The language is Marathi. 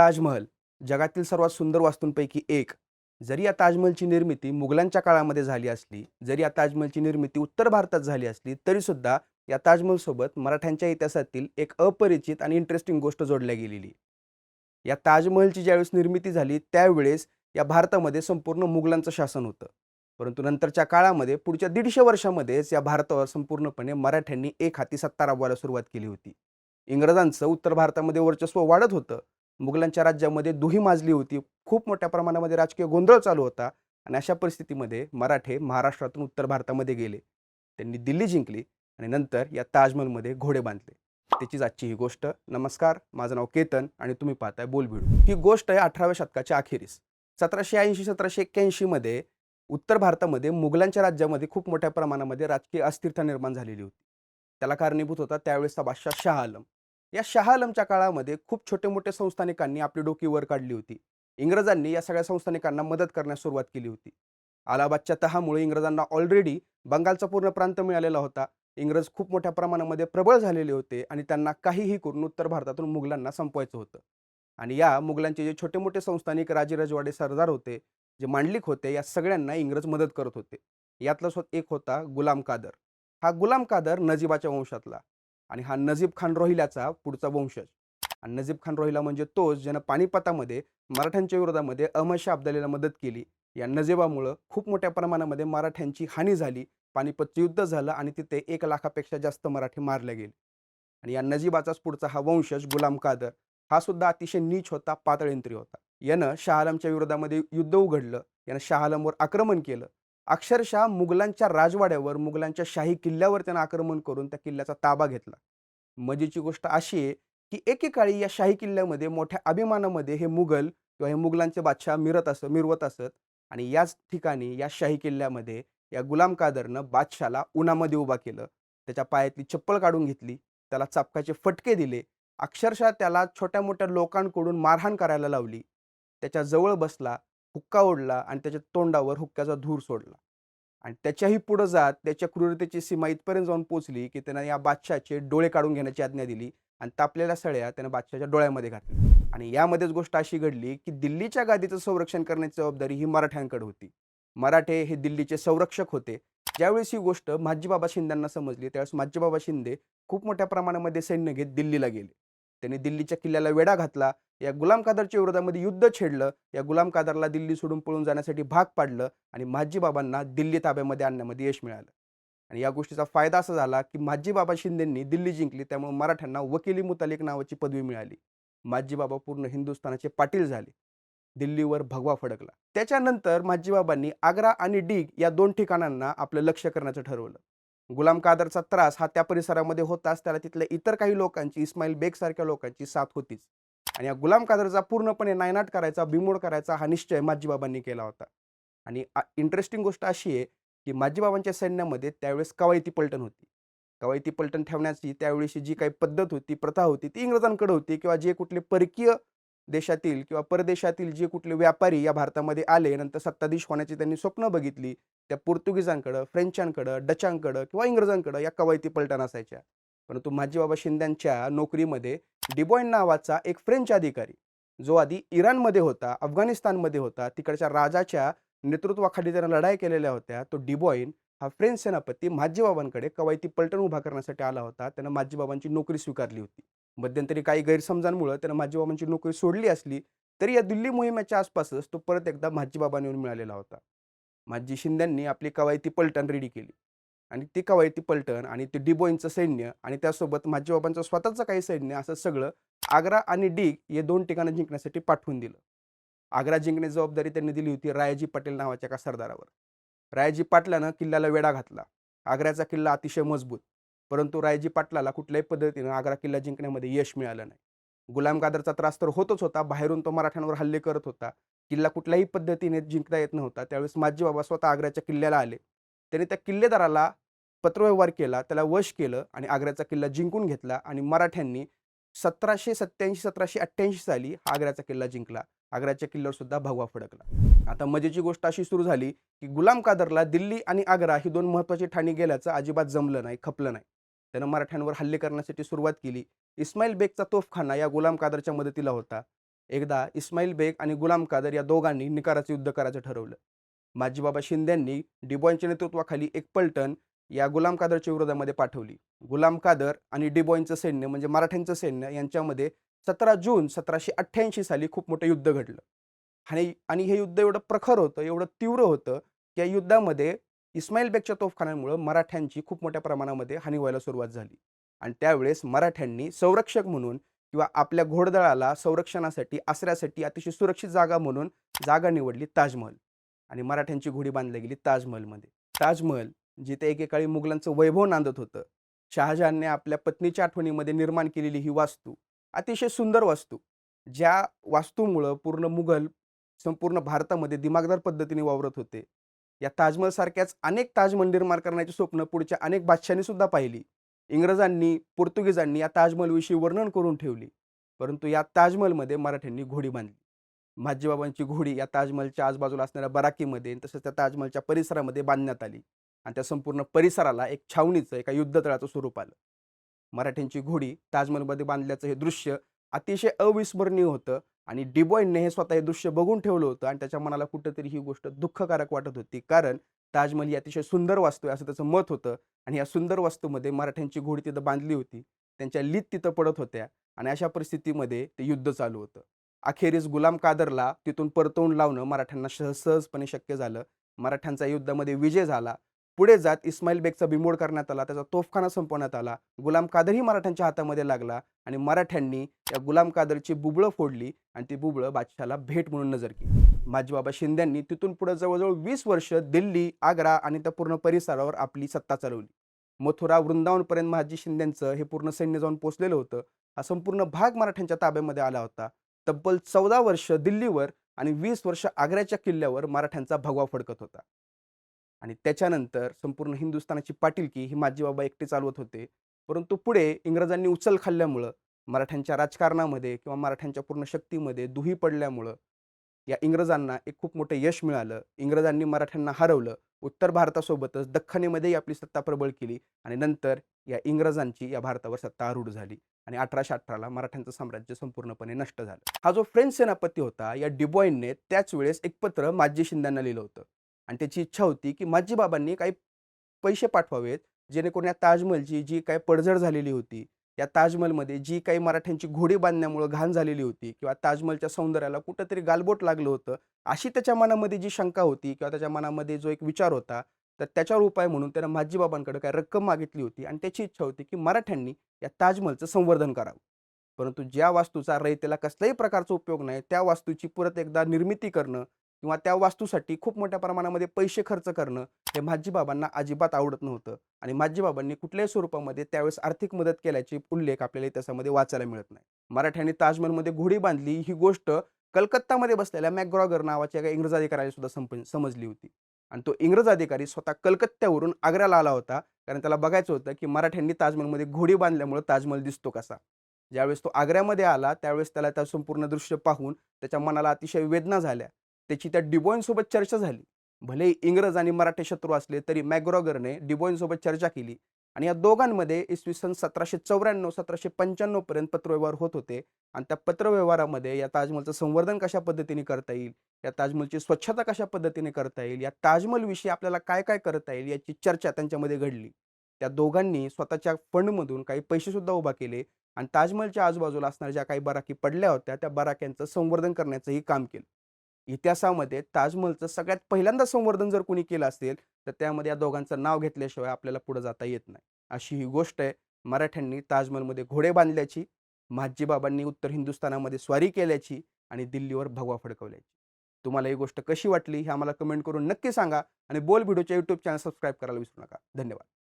ताजमहल जगातील सर्वात सुंदर वास्तूंपैकी एक. जरी या ताजमहलची निर्मिती मुघलांच्या काळामध्ये झाली असली जरी या ताजमहलची निर्मिती उत्तर भारतात झाली असली तरीसुद्धा या ताजमहलसोबत मराठ्यांच्या इतिहासातील एक अपरिचित आणि इंटरेस्टिंग गोष्ट जोडल्या गेलेली. या ताजमहलची ज्यावेळेस निर्मिती झाली त्यावेळेस या भारतामध्ये संपूर्ण मुघलांचं शासन होतं. परंतु नंतरच्या काळामध्ये पुढच्या दीडशे वर्षामध्येच या भारतावर संपूर्णपणे मराठ्यांनी एक हाती सत्ता राबवायला सुरुवात केली होती. इंग्रजांचं उत्तर भारतामध्ये वर्चस्व वाढत होतं. मुघलांच्या राज्यामध्ये दुही माजली होती. खूप मोठ्या प्रमाणामध्ये राजकीय गोंधळ चालू होता आणि अशा परिस्थितीमध्ये मराठे महाराष्ट्रातून उत्तर भारतामध्ये गेले. त्यांनी दिल्ली जिंकली आणि नंतर या ताजमहलमध्ये घोडे बांधले. त्याचीच आजची ही गोष्ट. नमस्कार माझं नाव केतन आणि तुम्ही पाहताय बोलभिडू ही गोष्ट आहे अठराव्या शतकाच्या अखेरीस. सतराशे ऐंशी सतराशे एक्क्याऐंशीमध्ये उत्तर भारतामध्ये मुघलांच्या राज्यामध्ये खूप मोठ्या प्रमाणामध्ये राजकीय अस्थिरता निर्माण झालेली होती. त्याला कारणीभूत होता त्यावेळेसचा बादशाह शाह आलम. या शहा आलमच्या काळामध्ये खूप छोटे मोठे संस्थानिकांनी आपली डोकी वर काढली होती. इंग्रजांनी या सगळ्या संस्थानिकांना मदत करण्यास सुरुवात केली होती. अलाहाबादच्या तहामुळे इंग्रजांना ऑलरेडी बंगालचा पूर्ण प्रांत मिळालेला होता. इंग्रज खूप मोठ्या प्रमाणामध्ये प्रबळ झालेले होते आणि त्यांना काहीही करून उत्तर भारतातून मुघलांना संपवायचं होतं. आणि या मुघलांचे जे छोटे मोठे संस्थानिक राजेरजवाडे सरदार होते जे मांडलिक होते या सगळ्यांना इंग्रज मदत करत होते. यातला एक होता गुलाम कादर. हा गुलाम कादर नजीबाच्या वंशातला. आणि हा नजीब खान रोहिल्याचा पुढचा वंशज. आणि नजीब खान रोहिला म्हणजे तोच ज्यानं पानिपतामध्ये मराठ्यांच्या विरोधामध्ये अहमदशाह अब्दालीला मदत केली. या नजीबामुळं खूप मोठ्या प्रमाणामध्ये मराठ्यांची हानी झाली. पानिपतचं युद्ध झालं आणि तिथे एक लाखापेक्षा जास्त मराठी मारले गेले. आणि या नजीबाचाच पुढचा हा वंशज गुलाम कादर. हा सुद्धा अतिशय नीच होता पातळेंत्री होता. यानं शाह आलमच्या विरोधामध्ये युद्ध उघडलं. यानं शाह आलमवर आक्रमण केलं. अक्षरशः मुघलांच्या राजवाड्यावर मुघलांच्या शाही किल्ल्यावर त्यांना आक्रमण करून त्या किल्ल्याचा ताबा घेतला. मजेची गोष्ट अशी आहे की एकेकाळी या शाही किल्ल्यामध्ये मोठ्या अभिमानामध्ये हे मुघल किंवा हे मुघलांचे बादशाह मिरत असत मिरवत असत आणि याच ठिकाणी या शाही किल्ल्यामध्ये या गुलाम कादरनं बादशाला उन्हामध्ये उभा केलं. त्याच्या पायातली चप्पल काढून घेतली त्याला चापकाचे फटके दिले अक्षरशः त्याला छोट्या मोठ्या लोकांकडून मारहाण करायला लावली. त्याच्याजवळ बसला हुक्का ओढला आणि त्याच्या तोंडावर हुक्क्याचा धूर सोडला. आणि त्याच्याही पुढं जात त्याच्या क्रूरतेची सीमा इथपर्यंत जाऊन पोचली की त्यानं या बादशाचे डोळे काढून घेण्याची आज्ञा दिली आणि तापलेल्या सळ्या त्यानं बादशाच्या डोळ्यामध्ये घातल्या. आणि यामध्येच गोष्ट अशी घडली की दिल्लीच्या गादीचं संरक्षण करण्याची जबाबदारी ही मराठ्यांकडे होती. मराठे हे दिल्लीचे संरक्षक होते. ज्यावेळेस ही गोष्ट माझीबाबा शिंदेंना समजली त्यावेळेस माझीबाबा शिंदे खूप मोठ्या प्रमाणामध्ये सैन्य घेत दिल्लीला गेले. त्यांनी दिल्लीच्या किल्ल्याला वेढा घातला. या गुलाम कादरच्या विरोधामध्ये युद्ध छेडलं. या गुलाम कादरला दिल्ली सोडून पळून जाण्यासाठी भाग पाडलं आणि माझीबाबांना दिल्ली ताब्यामध्ये आणण्यामध्ये यश मिळालं. आणि या गोष्टीचा फायदा असा झाला की माझीबाबा शिंदेंनी दिल्ली जिंकली. त्यामुळे मराठ्यांना वकिली मुतालिक नावाची पदवी मिळाली. माझीबाबा पूर्ण हिंदुस्थानाचे पाटील झाले. दिल्लीवर भगवा फडकला. त्याच्यानंतर माझीबाबांनी आग्रा आणि डीग या दोन ठिकाणांना आपलं लक्ष करण्याचं ठरवलं. गुलाम कादरचा त्रास हा त्या परिसरामध्ये होताच. त्याला तिथल्या इतर काही लोकांची इस्माईल बेग सारख्या लोकांची साथ होतीच. आणि या गुलाम कादरचा पूर्णपणे नायनाट करायचा बिमोड करायचा हा निश्चय माजीबाबांनी केला होता. आणि इंटरेस्टिंग गोष्ट अशी आहे की माजीबाबांच्या सैन्यामध्ये त्यावेळेस कवायती पलटण होती. कवायती पलटण ठेवण्याची त्यावेळेची जी काही पद्धत होती प्रथा होती ती इंग्रजांकडे होती किंवा जे कुठले परकीय देशातील किंवा परदेशातील जे कुठले व्यापारी या भारतामध्ये आले नंतर सत्ताधीश होण्याची त्यांनी स्वप्न बघितली त्या पोर्तुगीजांकडं फ्रेंचांकडं डचांकडं किंवा इंग्रजांकडं या कवायती पलटण असायच्या. परंतु माझीबाबा शिंद्यांच्या नोकरीमध्ये डिबॉईन नावाचा एक फ्रेंच अधिकारी जो आधी इराणमध्ये होता अफगाणिस्तानमध्ये होता तिकडच्या राजाच्या नेतृत्वाखाली त्यानं लढाई केलेल्या होत्या तो डिबॉईन हा फ्रेंच सेनापती माझीबाबांकडे कवायती पलटण उभा करण्यासाठी आला होता. त्यानं माझीबाबांची नोकरी स्वीकारली होती. मध्यंतरी काही गैरसमजांमुळे त्यानं माझीबाबांची नोकरी सोडली असली तरी या दिल्ली मोहिमेच्या आसपासच तो परत एकदा माझीबाबांनी येऊन मिळालेला होता. माझी शिंद्यांनी आपली कवायती पलटण रेडी केली. आणि ती कवायती पलटण आणि ते डिबोईंचं सैन्य आणि त्यासोबत माझीबाबांचं स्वतःचं काही सैन्य असं सगळं आग्रा आणि डीग हे दोन ठिकाणं जिंकण्यासाठी पाठवून दिलं. आग्रा जिंकण्याची जबाबदारी त्यांनी दिली होती रायाजी पटेल नावाच्या एका सरदारावर. रायाजी पाटलानं किल्ल्याला वेढा घातला. आग्र्याचा किल्ला अतिशय मजबूत. परंतु रायजी पाटलाला कुठल्याही पद्धतीनं आग्रा किल्ला जिंकण्यामध्ये यश मिळालं नाही. गुलाम कादरचा त्रास तर होतच होता. बाहेरून तो मराठ्यांवर हल्ले करत होता. किल्ला कुठल्याही पद्धतीने जिंकता येत नव्हता. त्यावेळेस माझी बाबा स्वतः आग्र्याच्या किल्ल्याला आले. त्यांनी त्या किल्लेदाराला पत्रव्यवहार केला. त्याला वश केलं आणि आग्र्याचा किल्ला जिंकून घेतला आणि मराठ्यांनी सतराशे सत्याऐंशी सतराशे अठ्ठ्याऐंशी साली हा आग्र्याचा किल्ला जिंकला. आग्र्याच्या किल्ल्यावर सुद्धा भगवा फडकला. आता मजेची गोष्ट अशी सुरू झाली की गुलाम कादरला दिल्ली आणि आग्रा ही दोन महत्त्वाची ठाणी गेल्याचं अजिबात जमलं नाही खपलं नाही. त्यानं मराठ्यांवर हल्ले करण्यासाठी सुरुवात केली. इस्माईल बेगचा तोफखाना या गुलाम कादरच्या मदतीला होता. एकदा इस्माईल बेग आणि गुलाम कादर या दोघांनी निकाराचं युद्ध करायचं ठरवलं. माजीबाबा शिंद्यांनी डिबॉईनच्या नेतृत्वाखाली एक पलटण या गुलाम कादरच्या विरोधामध्ये पाठवली. गुलाम कादर आणि डिबॉईनचं सैन्य म्हणजे मराठ्यांचं सैन्य यांच्यामध्ये सतरा जून सतराशे अठ्ठ्याऐंशी साली खूप मोठं युद्ध घडलं. आणि आणि हे युद्ध एवढं प्रखर होतं एवढं तीव्र होतं की या युद्धामध्ये इस्माईल बेगच्या तोफखान्यांमुळं मराठ्यांची खूप मोठ्या प्रमाणामध्ये हानी व्हायला सुरुवात झाली. आणि त्यावेळेस मराठ्यांनी संरक्षक म्हणून किंवा आपल्या घोडदळाला संरक्षणासाठी आसऱ्यासाठी अतिशय सुरक्षित जागा म्हणून जागा निवडली ताजमहल. आणि मराठ्यांची घोडी बांधली गेली ताजमहलमध्ये. ताजमहल जिथे एकेकाळी मुघलांचं वैभव नांदत होतं शहाजहानने आपल्या पत्नीच्या आठवणीमध्ये निर्माण केलेली ही वास्तू अतिशय सुंदर वास्तू ज्या वास्तूमुळं पूर्ण मुघल संपूर्ण भारतामध्ये दिमागदार पद्धतीने वावरत होते. या ताजमहल सारख्याच अनेक ताजमहल निर्माण करण्याची स्वप्न पुढच्या अनेक बादशांनी सुद्धा पाहिली. इंग्रजांनी पोर्तुगीजांनी या ताजमहलविषयी वर्णन करून ठेवली. परंतु या ताजमहलमध्ये मराठ्यांनी घोडी बांधली. माझीबाबांची घोडी या ताजमहलच्या आजूबाजूला असणाऱ्या बराकीमध्ये तसंच त्या ताजमहलच्या परिसरामध्ये बांधण्यात आली आणि त्या संपूर्ण परिसराला एक छावणीचं एका युद्धतळाचं स्वरूप आलं. मराठ्यांची घोडी ताजमहलमध्ये बांधल्याचं हे दृश्य अतिशय अविस्मरणीय होतं. आणि डिबॉईनने हे स्वतः हे दृश्य बघून ठेवलं होतं आणि त्याच्या मनाला कुठंतरी ही गोष्ट दुःखकारक वाटत होती. कारण ताजमहल ही अतिशय सुंदर वास्तू आहे असं त्याचं मत होतं आणि या सुंदर वास्तूमध्ये मराठ्यांची घोडी तिथं बांधली होती. त्यांच्या लीत तिथं पडत होत्या आणि अशा परिस्थितीमध्ये ते युद्ध चालू होतं. अखेरीस गुलाम कादरला तिथून परतवून लावणं मराठ्यांना सहज सहजपणे शक्य झालं. मराठ्यांचा युद्धामध्ये विजय झाला. पुढे जात इस्माईल बेगचा बिमोड करण्यात आला त्याचा तोफखाना संपवण्यात आला गुलाम कादरही मराठ्यांच्या हातामध्ये लागला आणि मराठ्यांनी या गुलाम कादरची बुबळं फोडली आणि ती बुबळं बादशाला भेट म्हणून नजर केली. माझीबाबा शिंद्यांनी तिथून पुढे जवळजवळ वीस वर्ष दिल्ली आग्रा आणि त्या पूर्ण परिसरावर आपली सत्ता चालवली. मथुरा वृंदावनपर्यंत महाजी शिंद्यांचं हे पूर्ण सैन्य जाऊन पोचलेलं होतं. हा संपूर्ण भाग मराठ्यांच्या ताब्यामध्ये आला होता. तब्बल चौदा वर्ष दिल्लीवर आणि वीस वर्ष आग्र्याच्या किल्ल्यावर मराठ्यांचा भगवा फडकत होता. आणि त्याच्यानंतर संपूर्ण हिंदुस्थानाची पाटीलकी ही माझीबाबा एकटे चालवत होते. परंतु पुढे इंग्रजांनी उचल खाल्ल्यामुळं मराठ्यांच्या राजकारणामध्ये किंवा मराठ्यांच्या पूर्ण शक्तीमध्ये दुही पडल्यामुळं या इंग्रजांना एक खूप मोठं यश मिळालं. इंग्रजांनी मराठ्यांना हरवलं. उत्तर भारतासोबतच दख्खनीमध्येही आपली सत्ता प्रबळ केली आणि नंतर या इंग्रजांची या भारतावर सत्ता आरूढ झाली आणि अठराशे अठराला मराठ्यांचं साम्राज्य संपूर्णपणे नष्ट झालं. हा जो फ्रेंच सेनापती होता या डिबॉईनने त्याच वेळेस एक पत्र माजी शिंद्यांना लिहिलं होतं. आणि त्याची इच्छा होती की माजीबाबांनी काही पैसे पाठवावेत जेणेकरून या ताजमहलची जी काही पडझड झालेली होती या ताजमहलमध्ये जी काही मराठ्यांची घोडी बांधण्यामुळं घाण झालेली होती किंवा ताजमहलच्या सौंदर्याला कुठंतरी गालबोट लागलं होतं अशी त्याच्या मनामध्ये जी शंका होती किंवा त्याच्या मनामध्ये जो एक विचार होता तर त्याच्यावर उपाय म्हणून त्यानं माजीबाबांकडे काही रक्कम मागितली होती आणि त्याची इच्छा होती की मराठ्यांनी या ताजमहलचं संवर्धन करावं. परंतु ज्या वास्तूचा रयतेला कसल्याही प्रकारचा उपयोग नाही त्या वास्तूची परत एकदा निर्मिती करणं किंवा त्या वास्तूसाठी खूप मोठ्या प्रमाणामध्ये पैसे खर्च करणं हे माझीबाबांना अजिबात आवडत नव्हतं. आणि माझीबाबांनी कुठल्याही स्वरूपामध्ये त्यावेळेस आर्थिक मदत केल्याची उल्लेख आपल्याला इतिहासामध्ये वाचायला मिळत नाही. मराठ्यांनी ताजमहलमध्ये घोडी बांधली ही गोष्ट कलकत्तामध्ये बसलेल्या मॅकग्रॉगर नावाच्या एका इंग्रज अधिकाऱ्याने सुद्धा संप समजली होती. आणि तो इंग्रज अधिकारी स्वतः कलकत्त्यावरून आग्र्याला आला होता. कारण त्याला बघायचं होतं की मराठ्यांनी ताजमहलमध्ये घोडी बांधल्यामुळे ताजमहल दिसतो कसा. ज्यावेळेस तो आग्र्यामध्ये आला त्यावेळेस त्याला त्या संपूर्ण दृश्य पाहून त्याच्या मनाला अतिशय वेदना झाल्या. त्याची त्या डिबॉईनसोबत चर्चा झाली. भले इंग्रज आणि मराठे शत्रू असले तरी मॅग्रॉगरने डिबॉईनसोबत चर्चा केली आणि या दोघांमध्ये इसवी सन सतराशे चौऱ्याण्णव सतराशे पंच्याण्णव पर्यंत पत्रव्यवहार होत होते आणि त्या पत्रव्यवहारामध्ये या ताजमहलचं संवर्धन कशा पद्धतीने करता येईल या ताजमहलची स्वच्छता कशा पद्धतीने करता येईल या ताजमहलविषयी आपल्याला काय काय करता येईल याची चर्चा त्यांच्यामध्ये घडली. त्या दोघांनी स्वतःच्या फंडमधून काही पैसे सुद्धा उभा केले आणि ताजमहलच्या आजूबाजूला असणाऱ्या ज्या काही बराकी पडल्या होत्या त्या बराक्यांचं संवर्धन करण्याचंही काम केलं. इतिहासामध्ये ताजमहलचं सगळ्यात पहिल्यांदा संवर्धन जर कोणी केलं असेल तर त्यामध्ये या दोघांचं नाव घेतल्याशिवाय आपल्याला पुढे जाता येत नाही. अशी ही गोष्ट आहे मराठ्यांनी ताजमहलमध्ये घोडे बांधल्याची माजीबाबांनी उत्तर हिंदुस्थानामध्ये स्वारी केल्याची आणि दिल्लीवर भगवा फडकवल्याची. तुम्हाला ही गोष्ट कशी वाटली हे आम्हाला कमेंट करून नक्की सांगा आणि बोल व्हिडिओच्या यूट्यूब चॅनल सबस्क्राईब करायला विसरू नका. धन्यवाद.